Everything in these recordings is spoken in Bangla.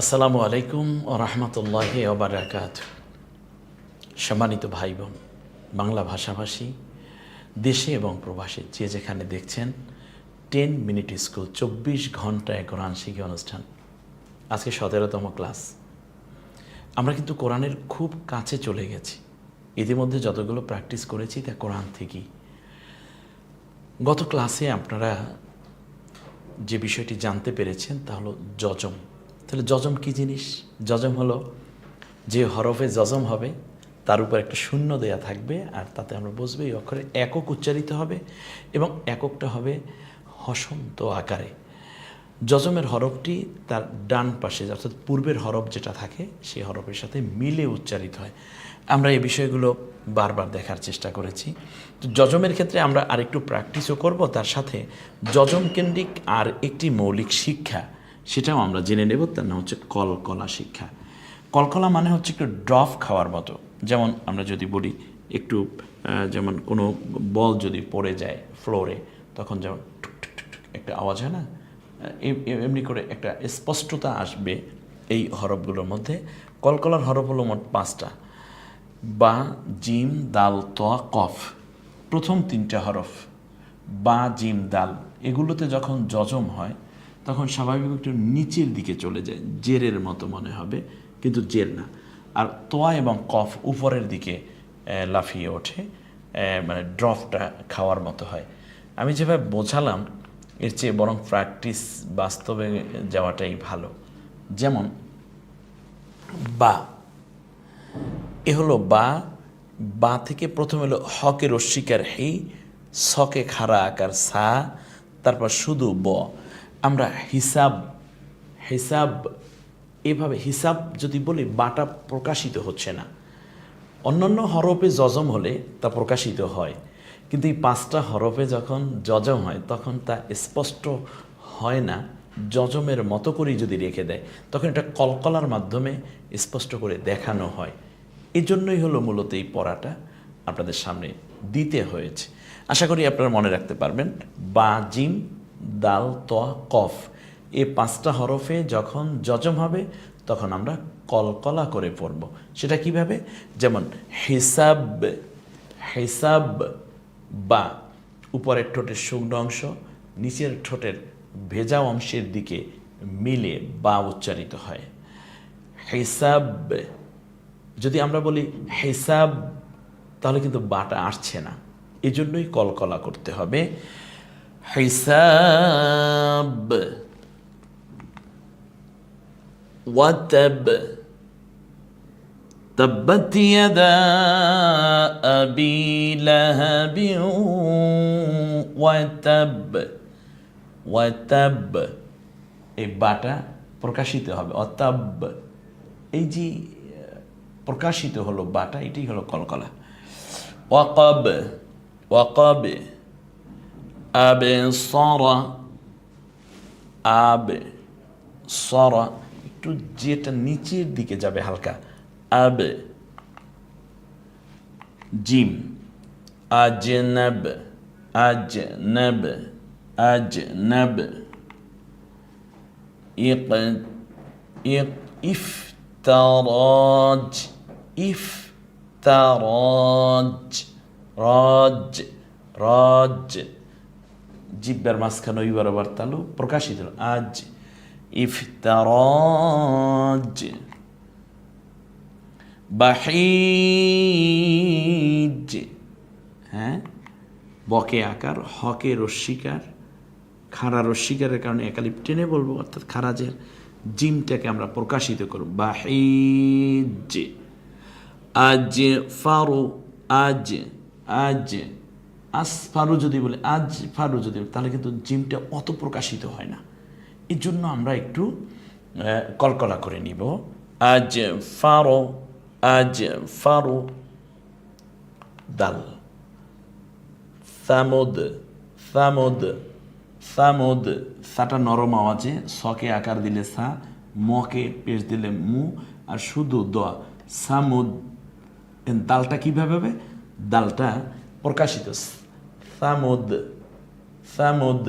আসসালামু আলাইকুম ও রহমতুল্লাহ ওবরাকাত সম্মানিত ভাই বোন বাংলা ভাষাভাষী, দেশে এবং প্রবাসে যে যেখানে দেখছেন, টেন মিনিট স্কুল, চব্বিশ ঘন্টায় কোরআন শিখি অনুষ্ঠান। আজকে সতেরোতম ক্লাস। আমরা কিন্তু কোরআনের খুব কাছে চলে গেছি। ইতিমধ্যে যতগুলো প্র্যাকটিস করেছি তা কোরআন থেকেই। গত ক্লাসে আপনারা যে বিষয়টি জানতে পেরেছেন তা হলো যজম। তাহলে যজম কি জিনিস? যজম হলো যে হরফে যজম হবে, তার উপর একটা শূন্য দেয়া থাকবে আর তাতে আমরা বুঝব এই অক্ষরে একক উচ্চারিত হবে এবং এককটা হবে হসন্ত আকারে। যজমের হরফটি তার ডান পাশে, অর্থাৎ পূর্বের হরফ যেটা থাকে, সেই হরফের সাথে মিলে উচ্চারিত হয়। আমরা এই বিষয়গুলো বারবার দেখার চেষ্টা করেছি। তো যজমের ক্ষেত্রে আমরা আরেকটু প্র্যাকটিসও করব, তার সাথে যজম কেন্দ্রিক আর একটি মৌলিক শিক্ষা। সেটাও আমরা জেনে নেব, তার নাম হচ্ছে কলকলা শিক্ষা। কলকলা মানে হচ্ছে একটু ড্রপ খাওয়ার মতো। যেমন আমরা যদি বলি, একটু যেমন কোনো বল যদি পড়ে যায় ফ্লোরে, তখন যেমন একটা আওয়াজ হয় না? এমনি করে একটা স্পষ্টতা আসবে এই হরফগুলোর মধ্যে। কলকলার হরফ হলো মোট পাঁচটা। বা, জিম, দাল তোয়া কফ, প্রথম তিনটা হরফ। বা, জিম, দাল, এগুলোতে যখন যজম হয় তখন স্বাভাবিক একটু নিচের দিকে চলে যায়, জেরের মতো মনে হবে, কিন্তু জের না। আর তোয়া এবং কফ উপরের দিকে লাফিয়ে ওঠে মানে ড্রপটা খাওয়ার মতো হয়। আমি যেভাবে বোঝালাম, এর চেয়ে বরং প্র্যাকটিস বাস্তবে যাওয়াটাই ভালো। যেমন, বা। এ হলো বা। বা থেকে প্রথম হলো হকের রস্বীকার হি, সকে খাড়া আকার সা, তারপর শুধু ব। আমরা হিসাব হিসাব, এভাবে হিসাব যদি বলি, বাটা প্রকাশিত হচ্ছে না। অন্যান্য হরফে যজম হলে তা প্রকাশিত হয়। কিন্তু এই পাঁচটা হরফে যখন যজম হয়, তখন তা স্পষ্ট হয় না। যজমের মতো করেই যদি রেখে দেয়, তখন এটা কলকলার মাধ্যমে স্পষ্ট করে দেখানো হয়। এই জন্যই হলো মূলত এই পড়াটা আপনাদের সামনে দিতে হয়েছে। আশা করি আপনারা মনে রাখতে পারবেন। বা, জিম দাল ত কফ। এ পাঁচটা হরফে যখন যজম হবে, তখন আমরা কলকলা করে পড়ব। সেটা কীভাবে? যেমন, হিসাব হিসাব বা উপরের ঠোঁটের শুকনো অংশ, নিচের ঠোঁটের ভেজা অংশের দিকে মিলে বা উচ্চারিত হয়। হিসাব, যদি আমরা বলি হিসাব, তাহলে কিন্তু বাটা আসছে না। এজন্যই কলকলা করতে হবে। হিসাব ওয়াতাব تبت يدا أبي لهب وتب وتب এই বাটা প্রকাশিত হবে অতাব এই যে আহ, প্রকাশিত হলো বাটা এটাই হলো কলকলা ওয়াকব ওয়াকব আবে সরা আবে সরা একটু যেটা নিচের দিকে যাবে হালকা। আবে জিম। আজনব আজনব আজনব। ইক ইক, ইফতারাজ ইফতারাজ, রাজ রাজ। জিব্বার মাঝখানে ওই বরাবর তালু প্রকাশিত। আজ ইফতারাজ। বাহিজ। হ্যাঁ? বকে আকার, হকে রস্বীকার খাড়া রস্বীকারের কারণে একালিপ টেনে বলব, অর্থাৎ খারাজের জিমটাকে আমরা প্রকাশিত করব। বাহিজ। আজ ফারু আজ আজ। আজ ফারু যদি বলে, আজ ফারু যদি তাহলে কিন্তু জিমটা অত প্রকাশিত হয় না। এই জন্য আমরা একটু কলকলা করে নিব। আজ ফারো আজ ফারো দাল। সামুদ সামুদ সামুদ। সাটা নরম আওয়াজে, সকে আকার দিলে সা, মকে পেশ দিলে মু, আর শুধু দ সামুদ দালটা কীভাবে হবে? দালটা প্রকাশিত সামুদ সামুদ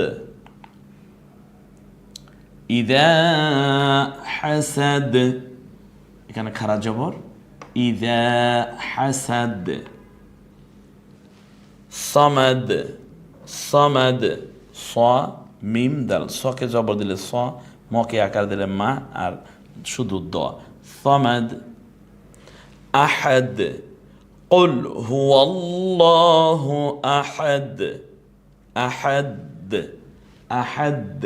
ইদা হাসাদ এখানে খারা জবর। ইদা হাসাদ সমাদ সমাদ স মিম দাল সকে জবর দিলে স মকে আকার দিলে মা আর শুধু দ। সমাদ আহাদ قل هو الله أحد আহাদ আহাদ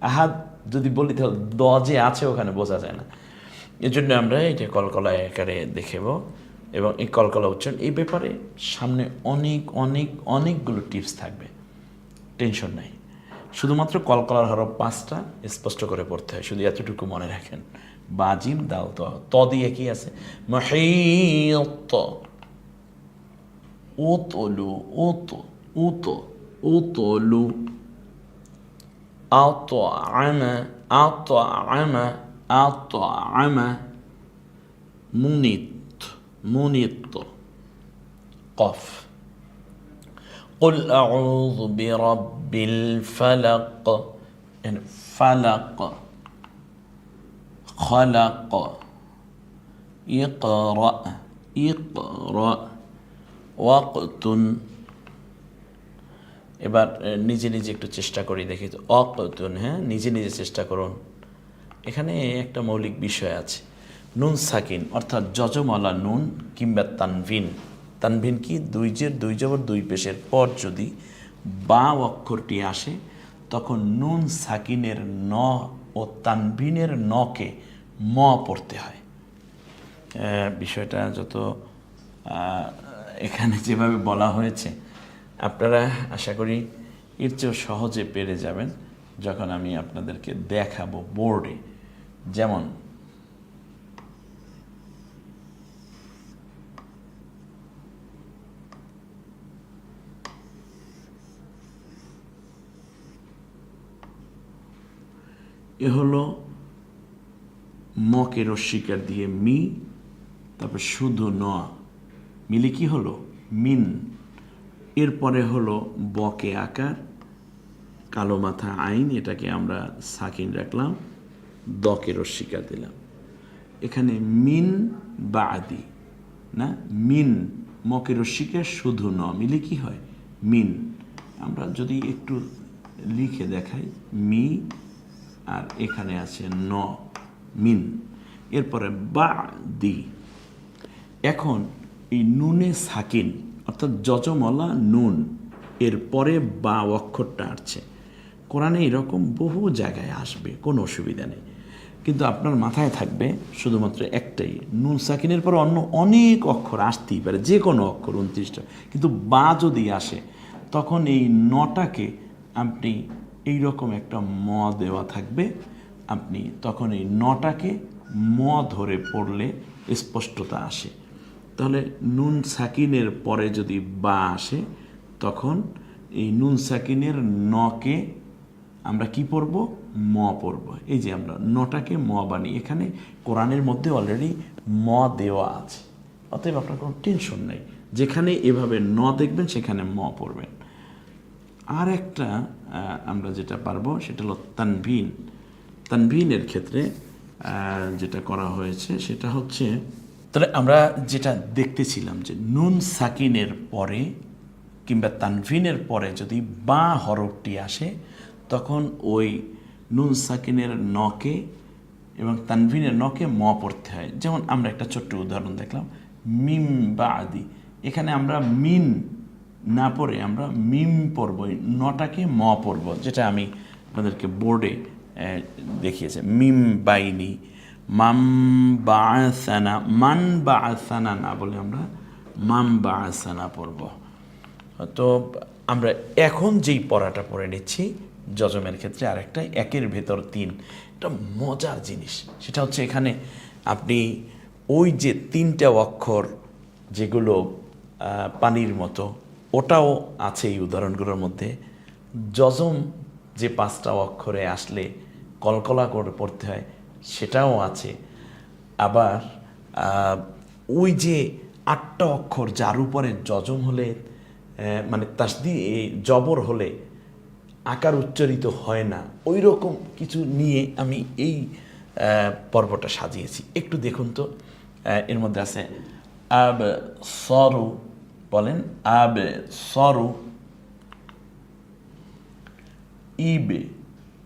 আহাদ যদি বলি তাহলে দ যে আছে ওখানে বোঝা যায় না এই জন্য আমরা এটা কলকলা আকারে দেখেব এবং এই কলকলা উচ্চারণ এই ব্যাপারে সামনে অনেক অনেক অনেকগুলো টিপস থাকবে টেনশন নাই শুধুমাত্র কলকলার হরফ পাঁচটা স্পষ্ট করে পড়তে হয় শুধু এতটুকু মনে রাখেন বাজিম দাও তো ত দিয়ে কি আছে মহিত اطلو أط أط اطلو أطعم أطعم أطعم منط منط قف قل أعوذ برب الفلق فلق خلق اقرأ اقرأ ওয়াকতুন, এবার নিজে নিজে একটু চেষ্টা করি দেখি অকতুন হ্যাঁ নিজে নিজে চেষ্টা করুন। এখানে একটা মৌলিক বিষয় আছে। নুন সাকিন, অর্থাৎ যজমালা নুন কিংবা তানভিন। তানভিন কি? দুইজের দুই জবর, দুই পেশের পর যদি বা অক্ষরটি আসে, তখন নুন সাকিনের ন ও তানভিনের নকে ম পড়তে হয়। বিষয়টা যত এখানে যেভাবে বলা হয়েছে, আপনারা আশা করি এর চেয়েও সহজে পেরে যাবেন যখন আমি আপনাদেরকে দেখাবো বোর্ডে। যেমন, এ হলো মকে রস্বীকার দিয়ে মি, তারপর শুধু ন মিলে কি হলো? মিন। এরপরে হলো বকে আকার, কালো মাথা আইন, এটাকে আমরা সাকিন রাখলাম দকে রস্বীকার দিলাম। এখানে মিন বা আদি না? মিন মকে রস্বীকার শুধু ন, মিলে কি হয়? মিন। আমরা যদি একটু লিখে দেখাই, মি, আর এখানে আছে ন, মিন। এরপরে বা দি এখন এই নুনে সাকিন, অর্থাৎ যজমলা নুন, এর পরে বা অক্ষরটা আসছে। কোরআনে এরকম বহু জায়গায় আসবে, কোনো অসুবিধা নেই। কিন্তু আপনার মাথায় থাকবে শুধুমাত্র একটাই, নুন সাকিনের পর অন্য অনেক অক্ষর আসতেই পারে, যে কোনো অক্ষর উনত্রিশটা। কিন্তু বা যদি আসে, তখন এই নটাকে আপনি এই রকম একটা ম দেওয়া থাকবে। আপনি তখন এই নটাকে ম ধরে পড়লে স্পষ্টতা আসে। তাহলে নুন সাকিনের পরে যদি বা আসে, তখন এই নুন সাকিনের নকে আমরা কি পড়ব? ম পড়ব। এই যে আমরা নটাকে ম বানি এখানে কোরআনের মধ্যে অলরেডি ম দেওয়া আছে। অতএব আপনার কোনো টেনশন নেই। যেখানে এভাবে ন দেখবেন, সেখানে ম পড়বেন। আর একটা আমরা যেটা পারব, সেটা হলো তানভিন। তানভিনের ক্ষেত্রে যেটা করা হয়েছে, সেটা হচ্ছে তাহলে আমরা যেটা দেখতেছিলাম যে নুন সাকিনের পরে কিংবা তানভিনের পরে যদি বা হরফটি আসে, তখন ওই নুন সাকিনের নকে এবং তানভিনের নকে ম পড়তে হয়। যেমন আমরা একটা ছোট্ট উদাহরণ দেখলাম, মিম বা আদি এখানে আমরা মিন না পড়ে আমরা মিম পড়ব নটাকে ম পড়ব, যেটা আমি আপনাদেরকে বোর্ডে দেখিয়েছে। মিম বাইনি। মাম বা আসানা মান বা আসানা না বলে আমরা মাম বা আসানা পড়ব। তো আমরা এখন যেই পড়াটা পড়ে নিচ্ছি, যজমের ক্ষেত্রে আরেকটা, একের ভেতর তিন। এটা মজার জিনিস। সেটা হচ্ছে এখানে আপনি ওই যে তিনটা অক্ষর যেগুলো পানির মতো, ওটাও আছে এই উদাহরণগুলোর মধ্যে। যজম যে পাঁচটা অক্ষরে আসলে কলকলা করে পড়তে হয় সেটাও আছে। আবার ওই যে আটটা অক্ষর যার উপরে যজম হলে মানে তাসদি জবর হলে আকার উচ্চারিত হয় না ওই রকম কিছু নিয়ে আমি এই পর্বটা সাজিয়েছি। একটু দেখুন তো এর মধ্যে আছে, আব সরু, বলেন, আব সরু, ইবে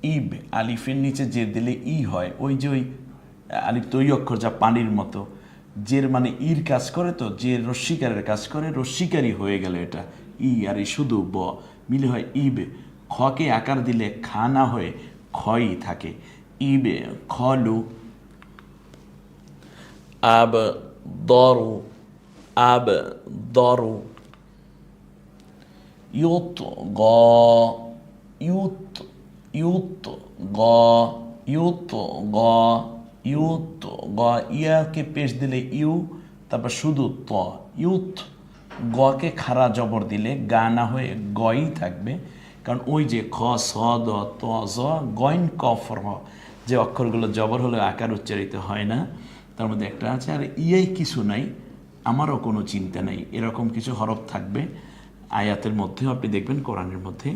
ইব আলিফের নিচে যে দিলে ই হয়, ওই যে ওই, আলিফ তো অক্ষর যা পানির মতো, জের মানে ইর কাজ করে তো যে রস্বীকারের কাজ করে রস্বীকারই হয়ে গেল এটা, ই আর এই শুধু ব, মিলে হয় ইবে, খকে আকার দিলে খা না হয়ে খই থাকে, ইবে খলু, আব দরু আব দরু, ইউত গ, ইউত ইউত গ ইউত গ ইউত গ ইয়াকে পেশ দিলে ইউ তারপর শুধু ত ইউথ গকে খাড়া জবর দিলে গা না হয়ে গই থাকবে কারণ ওই যে খ স দ ত জ গইন কফর হ যে অক্ষরগুলো জবর হলে আকার উচ্চারিত হয় না তার মধ্যে একটা আছে আর ইয়াই কিছু নাই আমারও কোনো চিন্তা নেই এরকম কিছু হরফ থাকবে আয়াতের মধ্যেও আপনি দেখবেন কোরআনের মধ্যে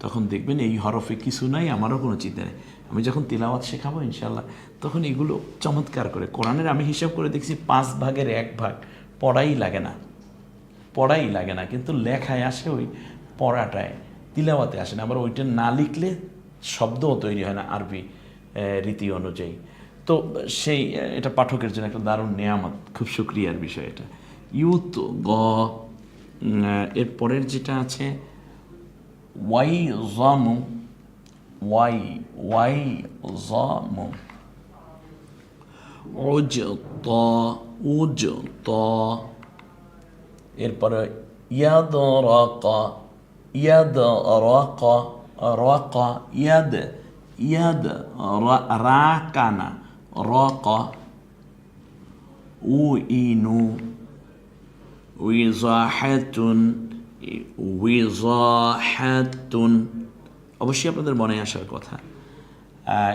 তখন দেখবেন এই হরফে কিছু নাই, আমারও কোনো চিন্তা নেই। আমি যখন তিলাওয়াত শেখাবো ইনশাল্লাহ তখন এগুলো চমৎকার করে। কোরআনের আমি হিসাব করে দেখছি পাঁচ ভাগের এক ভাগ। পড়াই লাগে না। পড়াই লাগে না। কিন্তু লেখায় আসে ওই পড়াটায়, তিলাওয়াতে আসে না। আবার ওইটা না লিখলে শব্দও তৈরি হয় না আরবি রীতি অনুযায়ী। তো সেই এটা পাঠকের জন্য একটা দারুণ নেয়ামত। খুব সুক্রিয়ার বিষয় এটা। ইউত গ এর পরের যেটা আছে ওয়াই জামু ওয়াই ওয়াই জামু উজ ত উজ ত এরপরে ইয়াদ রাক ইয়াদ রাক রাক ইয়াদ ইয়াদ রাকানা রাক উ ইনু উইজাহাতুন। অবশ্যই আপনাদের মনে আসার কথা।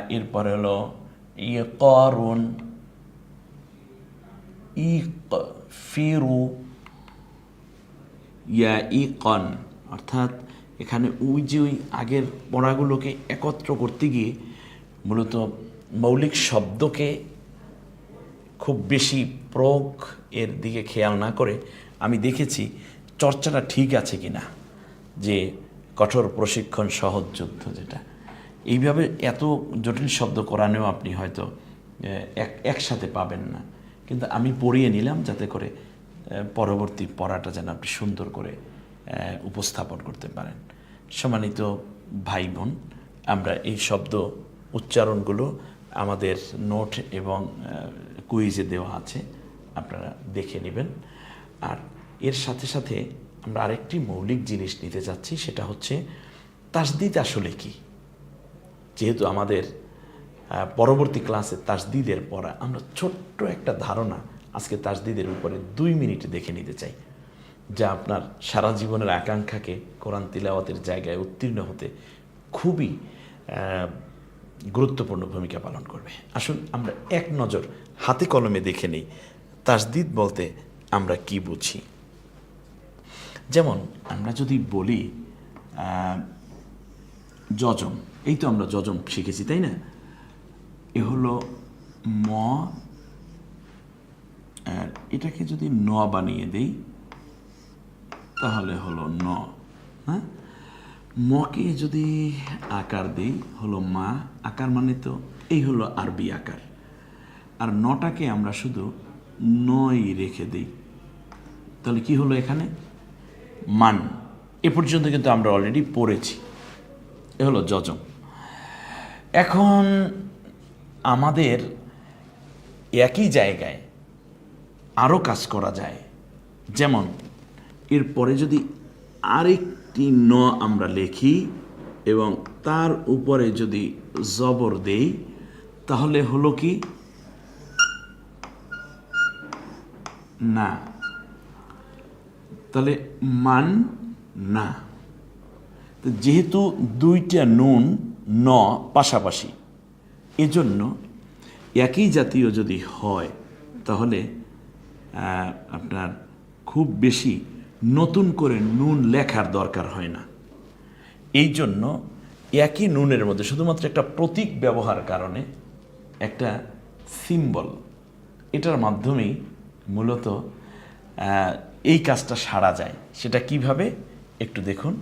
এরপরে হলো ইকরুন। ইক ফিরু ইয়া ইকন অর্থাৎ এখানে ওই যে ওই আগের পড়াগুলোকে একত্র করতে গিয়ে মূলত মৌলিক শব্দকে খুব বেশি প্রয়োগ এর দিকে খেয়াল না করে আমি দেখেছি। চর্চাটা ঠিক আছে কি না যে কঠোর প্রশিক্ষণ, সহজ যুদ্ধ যেটা। এইভাবে এত জটিল শব্দ করানেও আপনি হয়তো এক, একসাথে পাবেন না। কিন্তু আমি পড়িয়ে নিলাম যাতে করে পরবর্তী পড়াটা যেন আপনি সুন্দর করে উপস্থাপন করতে পারেন। সম্মানিত ভাই বোন আমরা এই শব্দ উচ্চারণগুলো আমাদের নোট এবং কুইজে দেওয়া আছে। আপনারা দেখে নেবেন। আর এর সাথে সাথে আমরা আরেকটি মৌলিক জিনিস নিতে যাচ্ছি, সেটা হচ্ছে তাসদিদ আসলে কি? যেহেতু আমাদের পরবর্তী ক্লাসে তাসদিদের পড়া, আমরা ছোট্ট একটা ধারণা আজকে তাসদিদের উপরে দুই মিনিটে দেখে নিতে চাই, যা আপনার সারা জীবনের আকাঙ্ক্ষাকে কোরআন তিলাওয়াতের জায়গায় উত্তীর্ণ হতে খুবই গুরুত্বপূর্ণ ভূমিকা পালন করবে। আসুন আমরা এক নজর হাতে কলমে দেখে নেই, তাসদিদ বলতে আমরা কি বুঝি? যেমন আমরা যদি বলি যজম, এই তো আমরা যজম শিখেছি, তাই না? এ হলো ম আর এটাকে যদি ন বানিয়ে দেই, তাহলে হলো ন হ্যাঁ? মকে যদি আকার দেই, হলো মা, আকার মানে তো এই হলো আরবি আকার। আর নটাকে আমরা শুধু নই রেখে দেই। তাহলে কি হলো এখানে? মান। এ পর্যন্ত কিন্তু আমরা অলরেডি পড়েছি। এ হলো যজম। এখন আমাদের একই জায়গায় আরও কাজ করা যায়। যেমন, এরপরে যদি আরেকটি ন আমরা লিখি এবং তার উপরে যদি জবর দেই, তাহলে হলো কি? না। তাহলে মান না। যেহেতু দুইটা নুন, ন পাশাপাশি, এজন্য একই জাতীয় যদি হয়, তাহলে আপনার খুব বেশি নতুন করে নুন লেখার দরকার হয় না। এই জন্য একই নুনের মধ্যে শুধুমাত্র একটা প্রতীক ব্যবহার কারণে একটা সিম্বল এটার মাধ্যমেই মূলত এই কাজটা সারা যায়। সেটা কীভাবে? একটু দেখুন।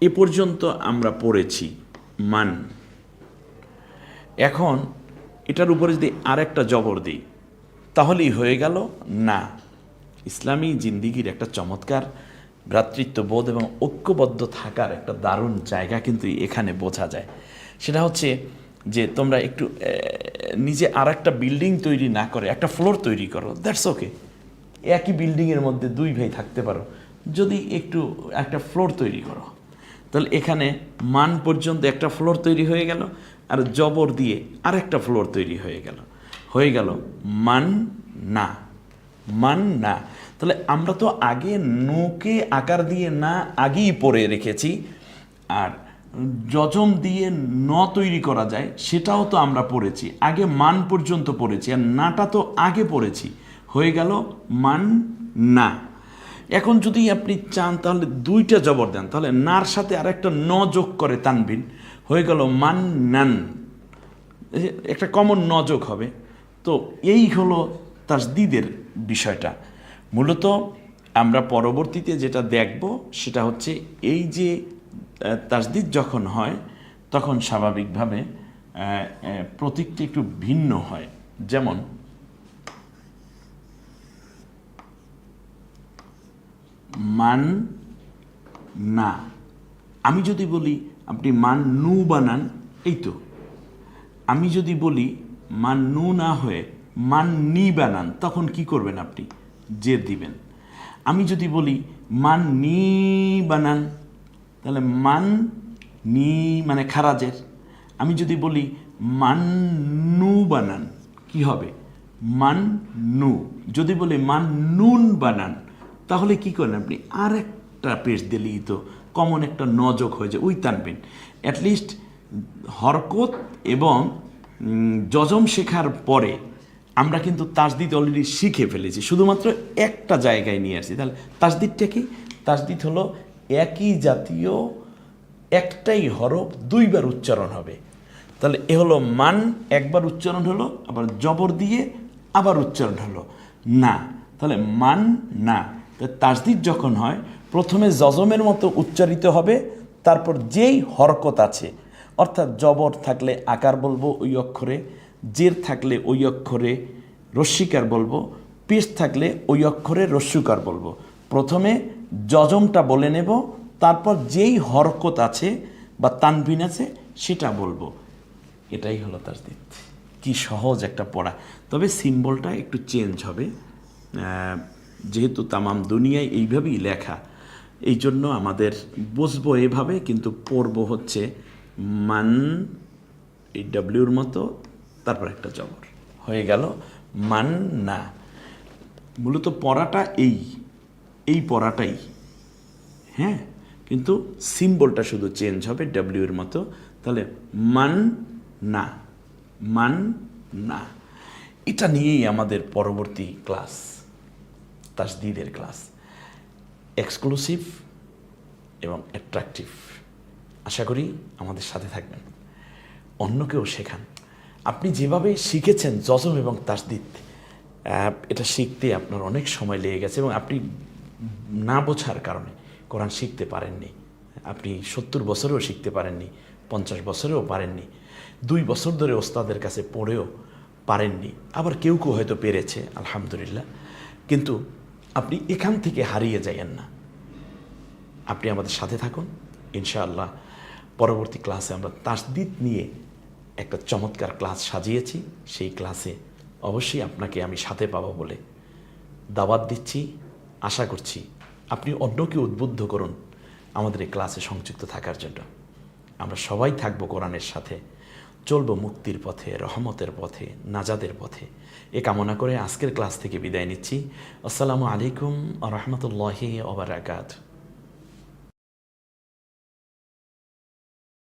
এ পর্যন্ত আমরা পড়েছি মান। এখন এটার উপরে যদি আরেকটা জবর দিই, তাহলেই হয়ে গেল না। ইসলামী জিন্দিগির একটা চমৎকার ভ্রাতৃত্ববোধ এবং ঐক্যবদ্ধ থাকার একটা দারুণ জায়গা কিন্তু এখানে বোঝা যায়। সেটা হচ্ছে যে তোমরা একটু নিজে আর একটা বিল্ডিং তৈরি না করে, একটা ফ্লোর তৈরি করো দ্যাটস ওকে একই বিল্ডিংয়ের মধ্যে দুই ভাই থাকতে পারো। যদি একটু একটা ফ্লোর তৈরি করো, তাহলে এখানে মান পর্যন্ত একটা ফ্লোর তৈরি হয়ে গেল, আর জবর দিয়ে আরেকটা ফ্লোর তৈরি হয়ে গেল। হয়ে গেল মান না মান না। তাহলে আমরা তো আগে নোকে আকার দিয়ে না আগেই পড়ে রেখেছি, আর যজম দিয়ে ন তৈরি করা যায়, সেটাও তো আমরা পড়েছি। আগে মান পর্যন্ত পড়েছি, আর নাটা তো আগে পড়েছি। হয়ে গেল মান না। এখন যদি আপনি চান, তাহলে দুইটা জবর দেন। তাহলে নার সাথে আর একটা ন যোগ করে তানবিন। হয়ে গেল মান নান। একটা কমন নযোগ হবে। তো এই হলো তাসদিদের বিষয়টা। মূলত আমরা পরবর্তীতে যেটা দেখব, সেটা হচ্ছে এই যে তাসদিদ যখন হয়, তখন স্বাভাবিকভাবে প্রতীকটি একটু ভিন্ন হয়। যেমন, মান না। আমি যদি বলি, আপনি মান নু বানান, এই তো। আমি যদি বলি, মান নু না হয়ে মান নি বানান, তখন কি করবেন আপনি? জের দিবেন। আমি যদি বলি, মান নি বানান তাহলে মান নি মানে খারাজের। আমি যদি বলি মান নু বানান, কি হবে? মান নু। যদি বলি মান নুন বানান, তাহলে কি করেন আপনি? আর একটা পেজ দিলেই তো, কমন একটা নজক হয়ে যায়, ওই টানবেন। অ্যাটলিস্ট হরকত এবং যজম শেখার পরে আমরা কিন্তু তাসদিদ অলরেডি শিখে ফেলেছি। শুধুমাত্র একটা জায়গায় নিয়ে আসছি তাহলে তাসদিদটা কি? তাসদিদ হলো একই জাতীয়, একটাই হরফ, দুইবার উচ্চারণ হবে। তাহলে এ হলো মান, একবার উচ্চারণ হলো, আবার জবর দিয়ে আবার উচ্চারণ হলো। না, তাহলে মান না। তাসদিদ যখন হয়, প্রথমে জজমের মতো উচ্চারিত হবে, তারপর যেই হরকত আছে, অর্থাৎ জবর থাকলে আকার বলব ওই অক্ষরে, জের থাকলে ওই অক্ষরে রস্বীকার বলব, পেশ থাকলে ওই অক্ষরে রস্যুকার বলব। প্রথমে যজমটা বলে নেব, তারপর যেই হরকত আছে বা তানভিন আছে সেটা বলব। এটাই হলো তার দিক। কি সহজ একটা পড়া। তবে সিম্বলটা একটু চেঞ্জ হবে। যেহেতু তামাম দুনিয়ায় এইভাবেই লেখা, এই জন্য আমাদের বসবো এভাবে, কিন্তু পড়ব হচ্ছে মান এই ডাব্লিউর মতো, তারপর একটা জবর। হয়ে গেল মান না। মূলত পড়াটা এই। এই পড়াটাই। হ্যাঁ? কিন্তু সিম্বলটা শুধু চেঞ্জ হবে ডাব্লিউ এর মতো। তাহলে মান না মান না। এটা নিয়েই আমাদের পরবর্তী ক্লাস তাসদিদের ক্লাস এক্সক্লুসিভ এবং অ্যাট্রাকটিভ আশা করি আমাদের সাথে থাকবেন। অন্যকেও শেখান। আপনি যেভাবে শিখেছেন, যজম এবং তাসদিদ এটা শিখতে আপনার অনেক সময় লেগে গেছে এবং আপনি না বোঝার কারণে কোরআন শিখতে পারেননি। আপনি সত্তর বছরেও শিখতে পারেননি, পঞ্চাশ বছরেও পারেননি, দুই বছর ধরে ওস্তাদের কাছে পড়েও পারেননি। আবার কেউ কেউ হয়তো পেরেছে, আলহামদুলিল্লাহ। কিন্তু আপনি এখান থেকে হারিয়ে যাইয়েন না। আপনি আমাদের সাথে থাকুন, ইনশাআল্লাহ। পরবর্তী ক্লাসে আমরা তাসদিদ নিয়ে একটা চমৎকার ক্লাস সাজিয়েছি। সেই ক্লাসে অবশ্যই আপনাকে আমি সাথে পাবো বলে দাওয়াত দিচ্ছি। আশা করছি আপনি অন্যকে উদ্বুদ্ধ করুন আমাদের এই ক্লাসে সংযুক্ত থাকার জন্য। আমরা সবাই থাকব কোরআনের সাথে, চলব মুক্তির পথে, রহমতের পথে, নাজাদের পথে। এ কামনা করে আজকের ক্লাস থেকে বিদায় নিচ্ছি। আসসালামু আলাইকুম রহমতুল্লাহি ওবরাকাত